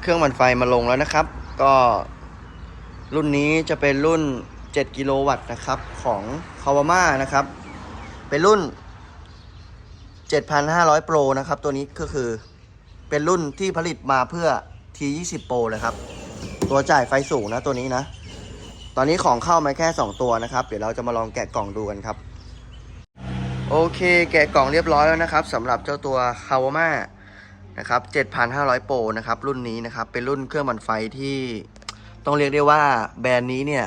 เครื่องมันไฟมาลงแล้วนะครับ ก็รุ่นนี้จะเป็นรุ่น 7 กิโลวัตต์นะครับของ k a w a m a นะครับ เป็นรุ่น 7,500 Pro นะครับ ตัวนี้ก็คือเป็นรุ่นที่ผลิตมาเพื่อ T20 Pro เลยครับ ตัวจ่ายไฟสูงนะตัวนี้นะ ตอนนี้ของเข้ามาแค่ 2 ตัวนะครับ เดี๋ยวเราจะมาลองแกะกล่องดูกันครับ โอเค แกะกล่องเรียบร้อยแล้วนะครับสำหรับเจ้าตัว k a w a m a นะครับ7,500 Pro นะครับรุ่นนี้นะครับเป็นรุ่นเครื่องมันไฟที่ต้องเรียกได้ว่าแบรนด์นี้เนี่ย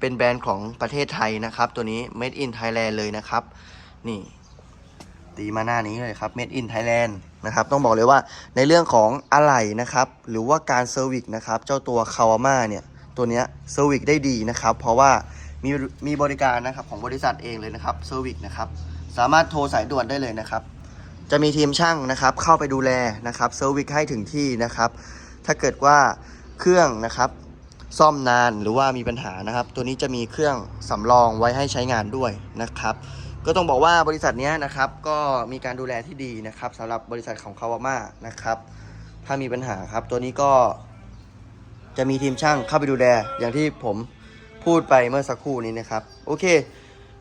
เป็นแบรนด์ของประเทศไทยนะครับ ตัวนี้ Made in Thailand เลยนะครับ นี่ ตีมาหน้านี้เลยครับ Made in Thailand นะครับ ต้องบอกเลยว่าในเรื่องของอะไหล่นะครับ หรือว่าการเซอร์วิสนะครับ เจ้าตัว k a w a m a เนี่ย ตัวนี้เซอร์วิสได้ดีนะครับ เพราะว่ามีมีบริการนะครับของบริษัทเองเลยนะครับเซอร์วิสนะครับ สามารถโทรสายด่วนได้เลยนะครับ จะมีทีมช่างนะครับเข้าไปดูแลนะครับเซอร์วิสให้ถึงที่นะครับ ถ้าเกิดว่าเครื่องนะครับซ่อมนานหรือว่ามีปัญหานะครับ ตัวนี้จะมีเครื่องสำรองไว้ให้ใช้งานด้วยนะครับ ก็ต้องบอกว่าบริษัทนี้นะครับก็มีการดูแลที่ดีนะครับสำหรับบริษัทของคาวาม่านะครับ ถ้ามีปัญหาครับ ตัวนี้ก็จะมีทีมช่างเข้าไปดูแลอย่างที่ผมพูดไปเมื่อสักครู่นี้นะครับ โอเค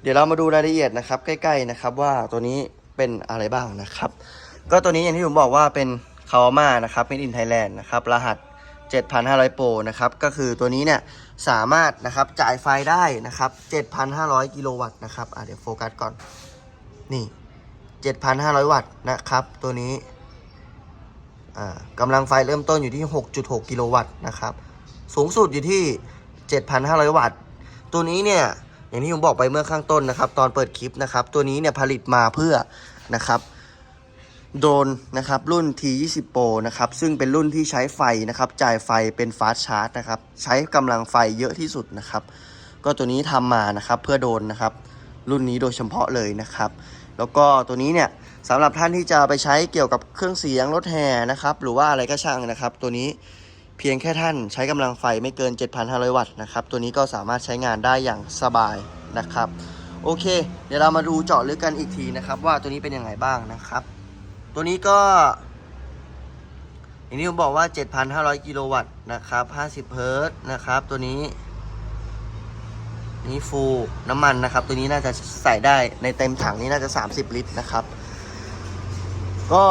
เดี๋ยวเรามาดูรายละเอียดนะครับ ใกล้ ๆนะครับ ว่าตัวนี้ เป็นอะไรบ้างนะครับ ก็ตัวนี้อย่างที่ผมบอกว่าเป็นคาวาม่านะครับ Made in Thailand นะครับ รหัส 7,500 Pro นะครับ ก็คือตัวนี้เนี่ยสามารถนะครับจ่ายไฟได้นะครับ 7,500 กิโลวัตต์นะครับอะเดี๋ยวโฟกัสก่อน นี่ 7,500 วัตต์นะครับ ตัวนี้อ่ากำลังไฟเริ่มต้นอยู่ที่ 6.6 กิโลวัตต์นะครับ สูงสุดอยู่ที่ 7,500 วัตต์ ตัวนี้เนี่ย อย่างที่ผมบอกไปเมื่อข้างต้นนะครับ ตอนเปิดคลิปนะครับ ตัวนี้เนี่ยผลิตมาเพื่อนะครับโดรนนะครับรุ่น T20 Pro นะครับซึ่งเป็นรุ่นที่ใช้ไฟนะครับจ่ายไฟเป็นฟาสชาร์จนะครับใช้กำลังไฟเยอะที่สุดนะครับ ก็ตัวนี้ทำมานะครับเพื่อโดรนนะครับรุ่นนี้โดยเฉพาะเลยนะครับ แล้วก็ตัวนี้เนี่ยสำหรับท่านที่จะไปใช้เกี่ยวกับเครื่องเสียงรถแห่นะครับหรือว่าอะไรก็ช่างนะครับ ตัวนี้ เพียงแค่ท่านใช้กำลังไฟไม่เกิน 7,500 วัตต์นะครับ ตัวนี้ก็สามารถใช้งานได้อย่างสบายนะครับ โอเค เดี๋ยวเรามาดูเจาะลึกกันอีกทีนะครับ ว่าตัวนี้เป็นยังไงบ้างนะครับ ตัวนี้ก็อย่างที่ผมบอกว่า 7,500 กิโลวัตต์นะครับ 50 เฮิรต์นะครับ ตัวนี้ นี่ฟูลน้ำมันนะครับ ตัวนี้น่าจะใส่ได้ในเต็มถังนี้น่าจะ 30 ลิตรนะครับ ก็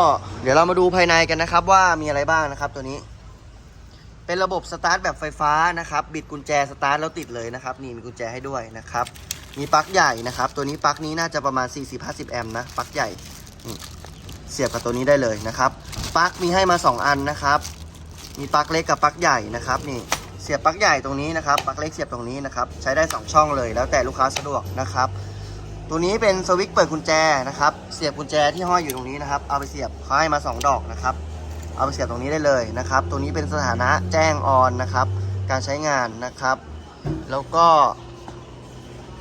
เดี๋ยวเรามาดูภายในกันนะครับ ว่ามีอะไรบ้างนะครับตัวนี้ เป็นระบบสตาร์ทแบบไฟฟ้านะครับ บิดกุญแจสตาร์ทแล้วติดเลยนะครับ นี่มีกุญแจให้ด้วยนะครับ มีปลั๊กใหญ่นะครับ ตัวนี้ปลั๊กนี้น่าจะประมาณ 40-50 แอมป์นะ ปลั๊กใหญ่ เสียบกับตัวนี้ได้เลยนะครับ ปลั๊กมีให้มา 2 อันนะครับ มีปลั๊กเล็กกับปลั๊กใหญ่นะครับ นี่ เสียบปลั๊กใหญ่ตรงนี้นะครับ ปลั๊กเล็กเสียบตรงนี้นะครับ ใช้ได้ 2 ช่องเลย แล้วแต่ลูกค้าสะดวกนะครับ ตัวนี้เป็นสวิตช์เปิดกุญแจนะครับ เสียบกุญแจที่ห้อยอยู่ตรงนี้นะครับ เอาไปเสียบเขาให้มา 2 ดอกนะครับ เอาไปเสียบตรงนี้ได้เลยนะครับ ตัวนี้เป็นสถานะแจ้งออนนะครับ การใช้งานนะครับ แล้วก็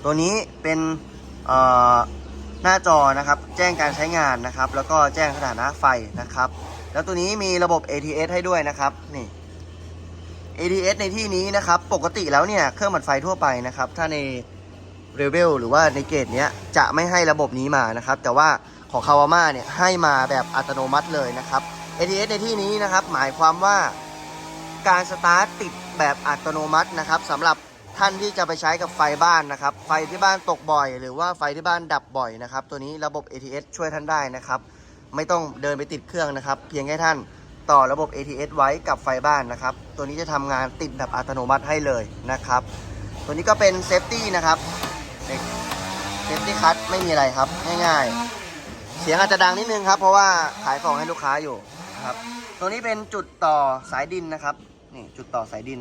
ตัวนี้เป็นหน้าจอนะครับ แจ้งการใช้งานนะครับ แล้วก็แจ้งสถานะไฟนะครับ แล้วตัวนี้มีระบบ ATS ให้ด้วยนะครับนี่ ATS ในที่นี้นะครับ ปกติแล้วเนี่ย เครื่องบัดไฟทั่วไปนะครับ ถ้าในเรเวลหรือว่าในเกรดเนี้ยจะไม่ให้ระบบนี้มานะครับ แต่ว่าของคาวาม่าเนี่ยให้มาแบบอัตโนมัติเลยนะครับ ATS ในที่นี้นะครับ หมายความว่าการสตาร์ทติดแบบอัตโนมัตินะครับสำหรับท่านที่จะไปใช้กับไฟบ้านนะครับ ไฟที่บ้านตกบ่อย หรือว่าไฟที่บ้านดับบ่อยนะครับ ตัวนี้ระบบ ATS ช่วยท่านได้นะครับ ไม่ต้องเดินไปติดเครื่องนะครับ เพียงแค่ท่านต่อระบบ ATS ไว้กับไฟบ้านนะครับ ตัวนี้จะทำงานติดแบบอัตโนมัติให้เลยนะครับ ตัวนี้ก็เป็นเซฟตี้นะครับเซฟตี้คัทไม่มีอะไรครับ ง่ายๆ เสียงอาจจะดังนิดนึงครับ เพราะว่าขายของให้ลูกค้าอยู่ ครับ ตัวนี้เป็นจุดต่อสายดินนะครับ นี่จุดต่อสายดิน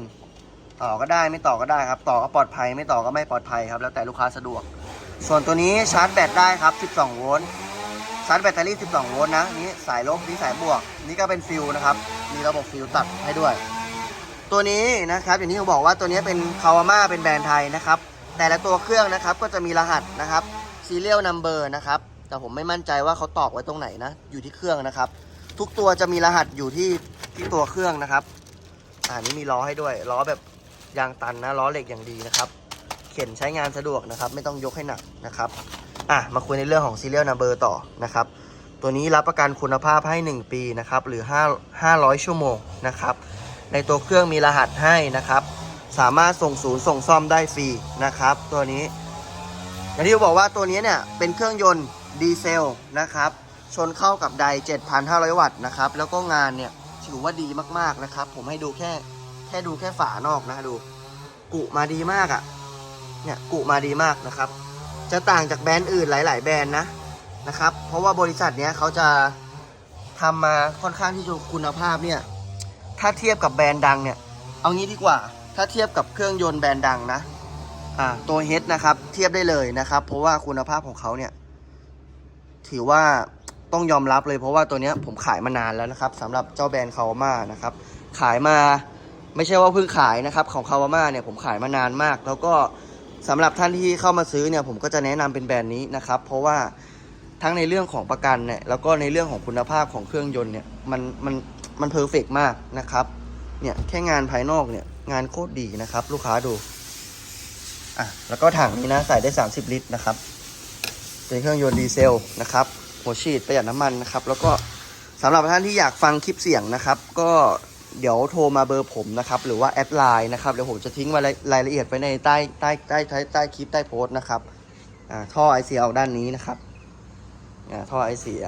ต่อก็ได้ไม่ต่อก็ได้ครับ ต่อก็ปลอดภัยไม่ต่อก็ไม่ปลอดภัยครับ แล้วแต่ลูกค้าสะดวก ส่วนตัวนี้ชาร์จแบตได้ครับ 12 โวลต์ ชาร์จแบตเตอรี่ 12 โวลต์นะ นี่สายลบ นี่สายบวก นี่ก็เป็นฟิลนะครับ มีระบบฟิลตัดให้ด้วย ตัวนี้นะครับอย่างที่ผมบอกว่าตัวนี้เป็นคาวาม่าเป็นแบรนด์ไทยนะครับ แต่ละตัวเครื่องนะครับก็จะมีรหัสนะครับ serial number นะครับแต่ผมไม่มั่นใจว่าเขาตอกไว้ตรงไหนนะ อยู่ที่เครื่องนะครับ ทุกตัวจะมีรหัสอยู่ที่ที่ตัวเครื่องนะครับอ่านี่มีล้อให้ด้วย ล้อแบบยางตันนะล้อเหล็กอย่างดีนะครับ เข็นใช้งานสะดวกนะครับ ไม่ต้องยกให้หนักนะครับอะมาคุยในเรื่องของ serial number ต่อนะครับ ตัวนี้รับประกันคุณภาพให้ 1 ปีนะครับหรือ5 500 ชั่วโมงนะครับ ในตัวเครื่องมีรหัสให้นะครับ สามารถส่งศูนย์ส่งซ่อมได้ฟรีนะครับ ตัวนี้อย่างที่บอกว่าตัวนี้เนี่ยเป็นเครื่องยนต์ดีเซลนะครับ ชนเข้ากับได7,500 วัตต์นะครับ แล้วก็งานเนี่ยถือว่าดีมากๆนะครับ ผมให้ดูแค่แค่ดูแค่ฝานอกนะดู กุมาดีมากอะ่ะ เนี่ยกุมาดีมากนะครับ จะต่างจากแบรนด์อื่นหลาย ๆ แบรนด์นะนะครับ เพราะว่าบริษัทเนี้ยเขาจะทำมาค่อนข้างที่จะคุณภาพเนี่ย ถ้าเทียบกับแบรนด์ดังเนี่ย เอางี้ดีกว่า ถ้าเทียบกับเครื่องยนต์แบรนด์ดังนะ อ่า ตัวเฮดนะครับ เทียบได้เลยนะครับ เพราะว่าคุณภาพของเขาเนี่ย ถือว่า ต้องยอมรับเลยเพราะว่าตัวนี้ผมขายมานานแล้วนะครับสำหรับเจ้าแบรนด์คาวาม่านะครับขายมาไม่ใช่ว่าเพิ่งขายนะครับของคาวาม่าเนี่ยผมขายมานานมาก แล้วก็สำหรับท่านที่เข้ามาซื้อเนี่ยผมก็จะแนะนำเป็นแบรนด์นี้นะครับเพราะว่าทั้งในเรื่องของประกันเนี่ยแล้วก็ในเรื่องของคุณภาพของเครื่องยนต์เนี่ยมันมันมันเพอร์เฟกมากนะครับเนี่ยแค่งานภายนอกเนี่ยงานโคตรดีนะครับ ลูกค้าดูอะแล้วก็ถังนี้นะใส่ได้ 30 ลิตรนะครับเป็นเครื่องยนต์ดีเซลนะครับ หัวฉีดประหยัดน้ำมันนะครับ แล้วก็สำหรับท่านที่อยากฟังคลิปเสียงนะครับ ก็เดี๋ยวโทรมาเบอร์ผมนะครับ หรือว่าแอดไลน์นะครับเดี๋ยวผมจะทิ้งรายรายละเอียดไว้ในใต้ใต้ใต้ใต้ใต้คลิปใต้โพสต์นะครับอ่าท่อไอเสียด้านนี้นะครับอ่าท่อไอเสีย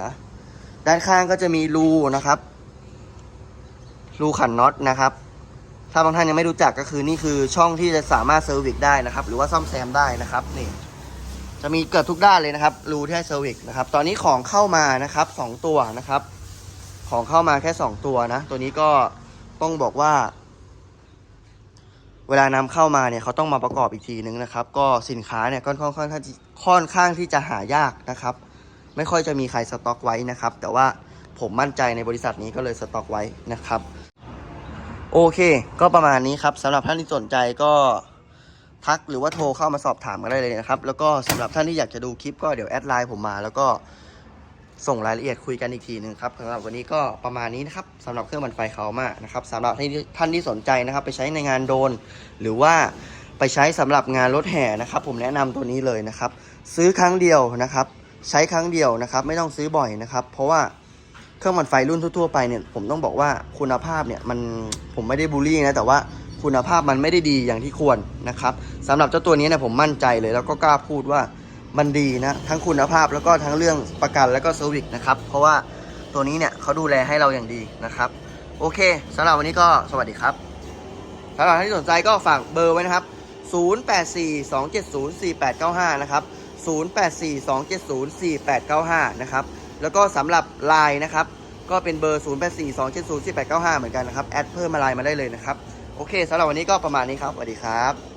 ด้านข้างก็จะมีรูนะครับ รูขันน็อตนะครับ ถ้าบางท่านยังไม่รู้จักก็คือนี่คือช่องที่จะสามารถเซอร์วิสได้นะครับ หรือว่าซ่อมแซมได้นะครับนี่ จะมีเกือบทุกด้านเลยนะครับ รูที่ให้เซอร์วิสนะครับ ตอนนี้ของเข้ามานะครับสองตัวนะครับ ของเข้ามาแค่สองตัวนะ ตัวนี้ก็ต้องบอกว่า เวลานำเข้ามาเนี่ยเขาต้องมาประกอบอีกทีนึงนะครับ ก็สินค้าเนี่ยค่อนข้างที่ค่อนข้างที่จะหายากนะครับ ไม่ค่อยจะมีใครสต็อกไว้นะครับ แต่ว่าผมมั่นใจในบริษัทนี้ก็เลยสต็อกไว้นะครับ โอเค ก็ประมาณนี้ครับสำหรับท่านที่สนใจก็ ทักหรือว่าโทรเข้ามาสอบถามกันได้เลยนะครับ แล้วก็สำหรับท่านที่อยากจะดูคลิปก็เดี๋ยวแอดไลน์ผมมา แล้วก็ส่งรายละเอียดคุยกันอีกทีหนึ่งครับสำหรับวันนี้ก็ประมาณนี้นะครับสำหรับเครื่องบรรไฟเขามานะครับสำหรับท่านที่านที่สนใจนะครับ ไปใช้ในงานโดน หรือว่าไปใช้สำหรับงานรถแห่นะครับ ผมแนะนำตัวนี้เลยนะครับ ซื้อครั้งเดียวนะครับ ใช้ครั้งเดียวนะครับ ไม่ต้องซื้อบ่อยนะครับ เพราะว่าเครื่องบรรไฟรุ่นทั่วๆไปเนี่ยผมต้องบอกว่าคุณภาพเนี่ยมันผมไม่ได้บูลลี่นะแต่ว่า คุณภาพมันไม่ได้ดีอย่างที่ควรนะครับสำหรับเจ้าตัวนี้เนี่ยผมมั่นใจเลย แล้วก็กล้าพูดว่ามันดีนะทั้งคุณภาพแล้วก็ทั้งเรื่องประกันแล้วก็เซอร์วิสนะครับเพราะว่าตัวนี้เนี่ยเขาดูแลให้เราอย่างดีนะครับ โอเคสำหรับวันนี้ก็สวัสดีครับสำหรับท่านที่สนใจก็ฝากเบอร์ไว้นะครับ 0842704895 นะครับ 0842704895 นะครับ แล้วก็สำหรับ Line นะครับ ก็เป็นเบอร์ 0842704895 เหมือนกันนะครับ แอดเพิ่มมาไลน์มาได้เลยนะครับ โอเคสำหรับวันนี้ก็ประมาณนี้ครับสวัสดีครับ